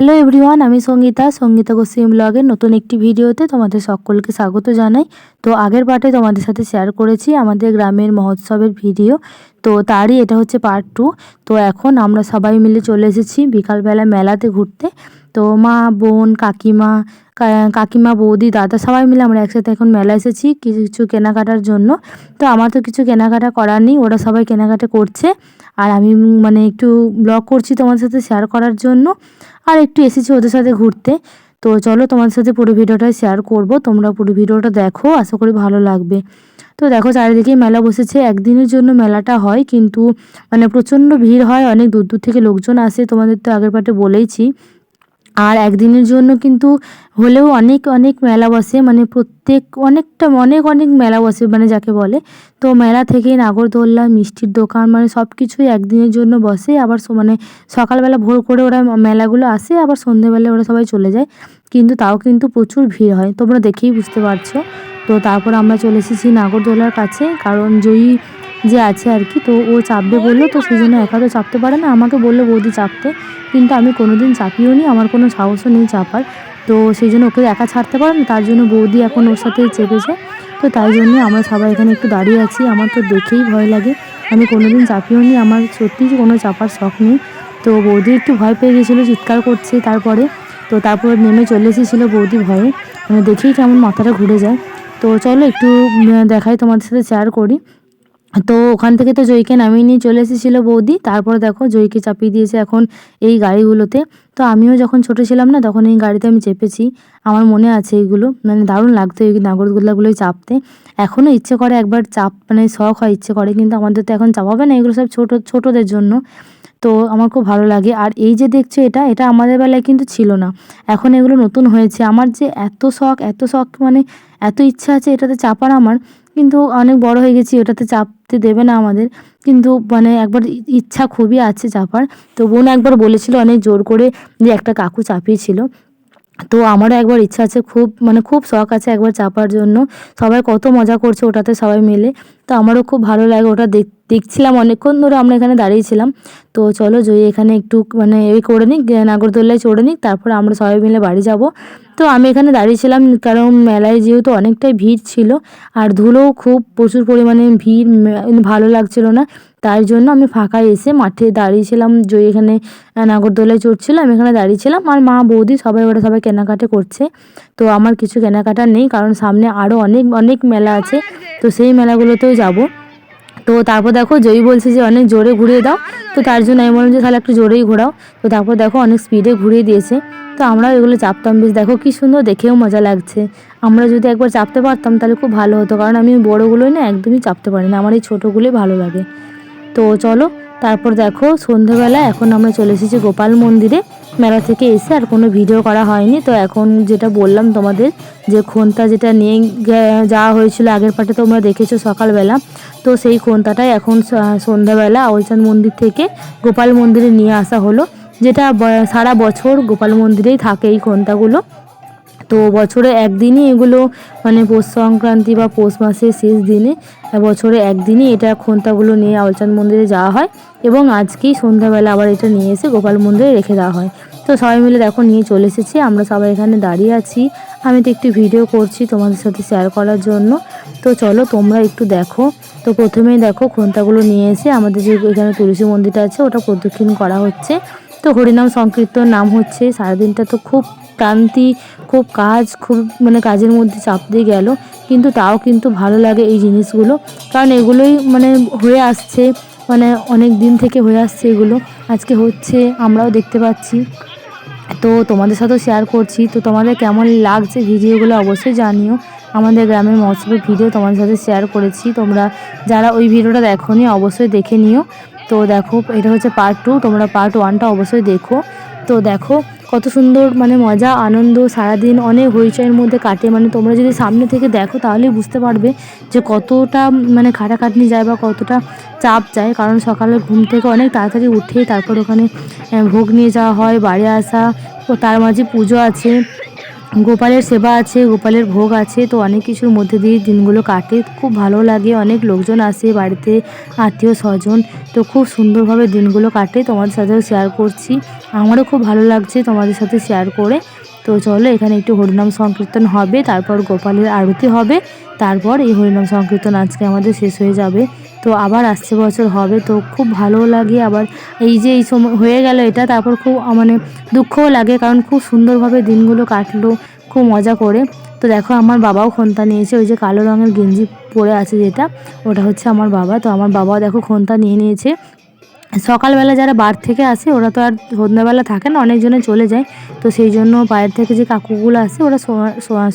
Hello everyone আমি সঙ্গীতা। সঙ্গীতা গোস্বামী ব্লগের নতুন একটি ভিডিওতে তোমাদের সকলকে স্বাগত জানাই। তো আগের পার্টে তোমাদের সাথে শেয়ার করেছি আমাদের গ্রামের মহোৎসবের ভিডিও। তো তারই এটা হচ্ছে পার্ট টু তো এখন আমরা সবাই মিলে চলে এসেছি বিকালবেলা মেলাতে ঘুরতে। তো মা, বোন, কাকিমা কাকিমা, বৌদি, দাদা সবাই মিলে আমরা একসাথে এখন মেলা এসেছি কিছু কিছু কেনাকাটার জন্য। তো আমার তো কিছু কেনাকাটা করার নেই, ওরা সবাই কেনাকাটা করছে। আর আমি মানে একটু ব্লগ করছি তোমার সাথে শেয়ার করার জন্য। আর একটু এসেছি ওদের সাথে ঘুরতে। তো চলো তোমার সাথে পুরো ভিডিওটা শেয়ার করব, তোমরা পুরো ভিডিওটা দেখো, আশা করি ভালো লাগবে। তো দেখো চারিদিকে মেলা বসেছে, একদিনের জন্য মেলাটা হয় কিন্তু মানে প্রচণ্ড ভিড় হয়, অনেক দূর দূর থেকে লোকজন আসে, তোমাদের তো আগের পাটে বলেইছি। আর একদিনের জন্য কিন্তু হলেও অনেক অনেক মেলা বসে মানে প্রত্যেক, অনেকটা, অনেক অনেক মেলা বসে মানে যাকে বলে। তো মেলা থেকে নাগরদোল্লা, মিষ্টির দোকান মানে সব কিছুই একদিনের জন্য বসে। আবার মানে সকালবেলা ভোর করে ওরা মেলাগুলো আসে, আবার সন্ধেবেলা ওরা সবাই চলে যায়। কিন্তু তাও কিন্তু প্রচুর ভিড় হয়। তোমরা দেখেই বুঝতে পারছ। তো তারপর আমরা চলে এসেছি নাগরদোলার কাছে, কারণ জয়ী যে আছে আর কি, তো ও চাপবে বলল, তো সেই জন্য একা তো চাপতে পারে না। আমাকে বলল, বৌদি চাপতে। কিন্তু আমি কোনোদিন চাপিও নি, আমার কোনো সাহসও নেই চাপার। তো সেই জন্য ওকে একা ছাড়তে পারে না, তার জন্য বৌদি এখন ওর সাথে চেপেছে। তো তাই জন্য আমরা সবাই এখানে একটু দাঁড়িয়ে আছি, আমার তো দেখেই ভয় লাগে। আমি কোনোদিন চাপিও নি, আমার সত্যিই কোনো চাপার শখ নেই। তো বৌদি একটু ভয় পেয়ে গেছিল, চিৎকার করছে তারপরে। তো তারপর নেমে চলে এসেছিল বৌদি ভয়ে। মানে দেখেই কেমন মাথাটা ঘুরে যায়। তো চলো একটু দেখাই তোমাদের সাথে শেয়ার করি। তো ওখান থেকে তো জয়কে নামিয়ে নিয়ে চলে এসেছিল বৌদি। তারপর দেখো জয়কে চাপিয়ে দিয়েছে এখন এই গাড়িগুলোতে। তো আমিও যখন ছোটো ছিলাম না, তখন এই গাড়িতে আমি চেপেছি। আমার মনে আছে এইগুলো মানে দারুণ লাগতো এই নাগরদোল্লাগুলোই চাপতে। এখনও ইচ্ছে করে একবার চাপ মানে শখ হয়, ইচ্ছে করে। কিন্তু আমাদের তো এখন চাপাবে না, এগুলো সব ছোটো, ছোটোদের জন্য। তো আমার খুব ভালো লাগে। আর এই যে দেখছ এটা এটা আমাদের বেলায় কিন্তু ছিল না। এখন এগুলো নতুন হয়েছে। আমার যে এত শখ এত শখ মানে এত ইচ্ছা আছে এটাতে চাপার আমার। কিন্তু অনেক বড় হয়ে গেছি, ওটাতে চাপতে দেবে না আমাদের। কিন্তু মানে একবার ইচ্ছা খুবই আছে চাপার। তো বোন একবার বলেছিল অনেক জোর করে যে একটা কাকু চাপিয়েছিল। তো আমারও একবার ইচ্ছা আছে, খুব মানে খুব শখ আছে একবার চাপার জন্য। সবাই কত মজা করছে ওটাতে সবাই মিলে। তো আমারও খুব ভালো লাগে ওটা দেখ দেখছিলাম অনেকক্ষণ ধরে আমরা এখানে দাঁড়িয়েছিলাম তো চলো জয়ী এখানে একটু মানে এই করে নিক নাগরদোল্লায় চড়ে নিক, তারপর আমরা সবাই মিলে বাড়ি যাব। তো আমি এখানে দাঁড়িয়েছিলাম কারণ মেলায় যেহেতু অনেকটাই ভিড় ছিল আর ধুলোও খুব, প্রচুর পরিমাণে ভিড় ভালো লাগছিল না। তাই জন্য আমি ফাঁকায় এসে মাঠে দাঁড়িয়েছিলাম জয়ী এখানে নাগরদোলায় চড়ছিল, আমি এখানে দাঁড়িয়েছিলাম আর মা বৌদি সবাই, ওরা সবাই কেনাকাটা করছে। তো আমার কিছু কেনাকাটা নেই, কারণ সামনে আরও অনেক অনেক মেলা আছে। তো সেই মেলাগুলোতেও যাব। তো তারপর দেখো জয়ী বলছে যে অনেক জোরে ঘুরিয়ে দাও। তো তার জন্য আমি বললাম যে তাহলে একটু জোরেই ঘোরাও। তো তারপর দেখো অনেক স্পিডে ঘুরিয়ে দিয়েছে। তো আমরা এগুলো চাপতাম বেশ। দেখো কি সুন্দর দেখেও মজা লাগছে। আমরা যদি একবার চাপতে পারতাম তাহলে খুব ভালো হতো। কারণ আমি বড়োগুলোই না একদমই চাপতে পারি না। আমার এই ছোটোগুলোই ভালো লাগে। তো চলো তারপর দেখো, সন্ধেবেলা এখন আমরা চলে এসেছি গোপাল মন্দিরে। মেলা থেকে এসে আর কোনো ভিডিও করা হয়নি। তো এখন যেটা বললাম তোমাদের, যে খোন্তা যেটা নিয়ে যাওয়া হয়েছিল, আগের পাটে তোমরা দেখেছ সকালবেলা। তো সেই খোন্তাটাই এখন সন্ধ্যাবেলা আউলচাঁদ মন্দির থেকে গোপাল মন্দিরে নিয়ে আসা হলো। যেটা সারা বছর গোপাল মন্দিরেই থাকে এই খোন্তাগুলো। তো বছরে একদিনই এগুলো মানে পৌষ সংক্রান্তি বা পৌষ মাসের শেষ দিনে বছরে একদিনই এটা খোন্তাগুলো নিয়ে আলচাঁদ মন্দিরে যাওয়া হয় এবং আজকেই সন্ধ্যাবেলা আবার এটা নিয়ে এসে গোপাল মন্দিরে রেখে দেওয়া হয়। তো সবাই মিলে দেখো নিয়ে চলে এসেছি, আমরা সবাই এখানে দাঁড়িয়ে আছি। আমি তো একটু ভিডিও করছি তোমাদের সাথে শেয়ার করার জন্য। তো চলো তোমরা একটু দেখো। তো প্রথমেই দেখো খোন্তাগুলো নিয়ে এসে আমাদের যে এখানে তুলসী মন্দিরটা আছে, ওটা প্রদক্ষিণ করা হচ্ছে। তো হরিনাম সংকীর্তন নাম হচ্ছে, সারাদিনটা তো খুব ক্লান্তি, খুব কাজ, খুব মানে কাজের মধ্যে চাপ দিয়ে গেল। কিন্তু তাও কিন্তু ভালো লাগে এই জিনিসগুলো। কারণ এগুলোই মানে হয়ে আসছে মানে অনেক দিন থেকে হয়ে আসছে এগুলো। আজকে হচ্ছে আমরাও দেখতে পাচ্ছি। তো তোমাদের সাথেও শেয়ার করছি। তো তোমাদের কেমন লাগছে ভিডিওগুলো অবশ্যই জানিও। আমাদের গ্রামের মহোৎসবের ভিডিও তোমাদের সাথে শেয়ার করেছি। তোমরা যারা ওই ভিডিওটা দেখোনি, অবশ্যই দেখে নিও। তো দেখো, এটা হচ্ছে পার্ট টু তোমরা পার্ট ওয়ানটা অবশ্যই দেখো। তো দেখো কত সুন্দর মানে মজা, আনন্দ, সারাদিন অনেক হইচয়ের মধ্যে কাটে। মানে তোমরা যদি সামনে থেকে দেখো তাহলেই বুঝতে পারবে যে কতটা মানে খাটাখাটনি যায় বা কতটা চাপ যায়। কারণ সকালে ঘুম থেকে অনেক তাড়াতাড়ি উঠে তারপর ওখানে ভোগ নিয়ে যাওয়া হয়, বাড়ি আসা তার মাঝে পুজো আছে। গোপালের সেবা আছে, গোপালের ভোগ আছে, তো অনেক কিছুর মধ্যে দিয়ে দিনগুলো কাটে। খুব ভালো লাগে, অনেক লোকজন আসে বাড়িতে, আত্মীয় স্বজন, তো খুব সুন্দরভাবে দিনগুলো কাটে। তোমাদের সাথেও শেয়ার করছি। আমারও খুব ভালো লাগছে তোমাদের সাথে শেয়ার করে। তো চলো, এখানে একটু হরিনাম সংকীর্তন হবে, তারপর গোপালের আরতি হবে, তারপর এই হরিনাম সংকীর্তন আজকে আমাদের শেষ হয়ে যাবে। তো আবার আসছে বছর হবে, তো খুব ভালো লাগে আবার এই যে এই সময় হয়ে গেল এটা, তারপর খুব মানে দুঃখও লাগে, কারণ খুব সুন্দরভাবে দিনগুলো কাটলো, খুব মজা করে। তো দেখো, আমার বাবাও খন্তা নিয়েছে, ওই যে কালো রঙের গেঞ্জি পরে আছে যেটা, ওটা হচ্ছে আমার বাবা। তো আমার বাবাও দেখো খন্তা নিয়ে নিয়েছে। সকালবেলা যারা বার থেকে আসে, ওরা তো আর সন্ধ্যাবেলা থাকে না, অনেকজনে চলে যায়। তো সেই জন্য বাইরে থেকে যে কাকুগুলো আসে, ওরা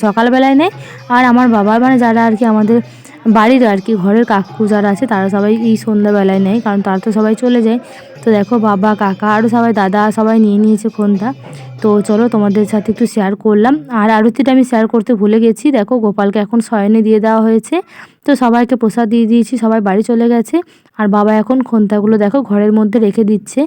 সকালবেলায় নেয়। আর আমার বাবা মানে যারা আর কি আমাদের বাড়ির আর কি ঘরের কাকু যারা আছে, তারা সবাই এই সন্ধ্যাবেলায় নেয়, কারণ তারা তো সবাই চলে যায়। তো দেখো বাবা, কাকা আরও সবাই, দাদা সবাই নিয়ে নিয়েছে ফোনটা। তো চলো তোমাদের সাথে একটু শেয়ার করলাম। আর আরতিটা আমি শেয়ার করতে ভুলে গেছি। দেখো গোপালকে এখন শয়নে দিয়ে দেওয়া হয়েছে। তো সবাইকে প্রসাদ দিয়ে দিয়েছি, সবাই বাড়ি চলে গেছে। আর বাবা এখন খন্তাগুলো দেখো ঘরের মধ্যে রেখে দিচ্ছে।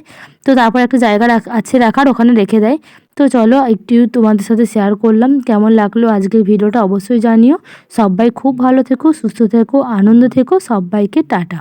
তো তারপর একটা জায়গা আছে রাখার, ওখানে রেখে দেয়। তো চলো একটু তোমাদের সাথে শেয়ার করলাম। কেমন লাগল আজকের ভিডিওটা অবশ্যই জানিও। সবাই খুব ভালো থেকো, সুস্থ থেকো, আনন্দ থেকো। সবাইকে টাটা।